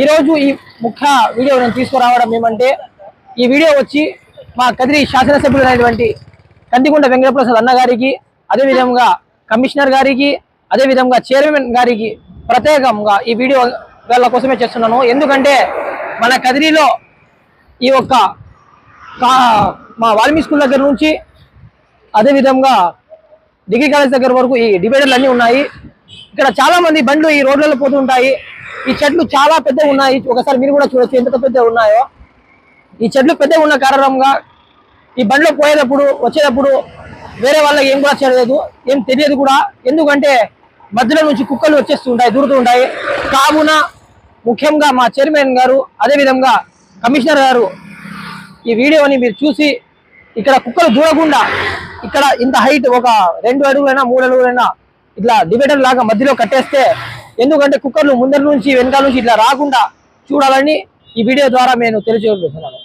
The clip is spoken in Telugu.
ఈరోజు ఈ ముఖ్య వీడియో నేను తీసుకురావడం ఏమంటే ఈ వీడియో వచ్చి మా కదిరి శాసనసభ్యులైనటువంటి కందికొండ వెంకటప్రసాద్ అన్న గారికి అదేవిధంగా కమిషనర్ గారికి అదేవిధంగా చైర్మన్ గారికి ప్రత్యేకంగా ఈ వీడియో వాళ్ళ కోసమే చేస్తున్నాను. ఎందుకంటే మన కదిరిలో ఈ యొక్క మా వాల్మీ స్కూల్ దగ్గర నుంచి అదేవిధంగా డిగ్రీ కాలేజ్ దగ్గర వరకు ఈ డివైడర్లు అన్నీ ఉన్నాయి. ఇక్కడ చాలామంది బండ్లు ఈ రోడ్లలో పోతుంటాయి. ఈ చెట్లు చాలా పెద్దగా ఉన్నాయి. ఒకసారి మీరు కూడా చూడొచ్చు ఎంత పెద్దగా ఉన్నాయో. ఈ చెట్లు పెద్దగా ఉన్న కారణంగా ఈ బండ్లో పోయేటప్పుడు వచ్చేటప్పుడు వేరే వాళ్ళకి ఏం కూడా చేయలేదు. ఏం తెలియదు కూడా. ఎందుకంటే మధ్యలో నుంచి కుక్కలు వచ్చేస్తుంటాయి దూరుతూ ఉంటాయి. కావున ముఖ్యంగా మా చైర్మన్ గారు అదేవిధంగా కమిషనర్ గారు ఈ వీడియోని మీరు చూసి ఇక్కడ కుక్కలు దూరకుండా ఇక్కడ ఇంత హైట్ ఒక రెండు అడుగులైనా మూడు అడుగులైనా ఇట్లా డివైడర్ లాగా మధ్యలో కట్టేస్తే ఎందుకంటే కుక్కర్లు ముందర నుంచి వెనకాల నుంచి ఇట్లా రాకుండా చూడాలని ఈ వీడియో ద్వారా నేను తెలియజేస్తున్నాను.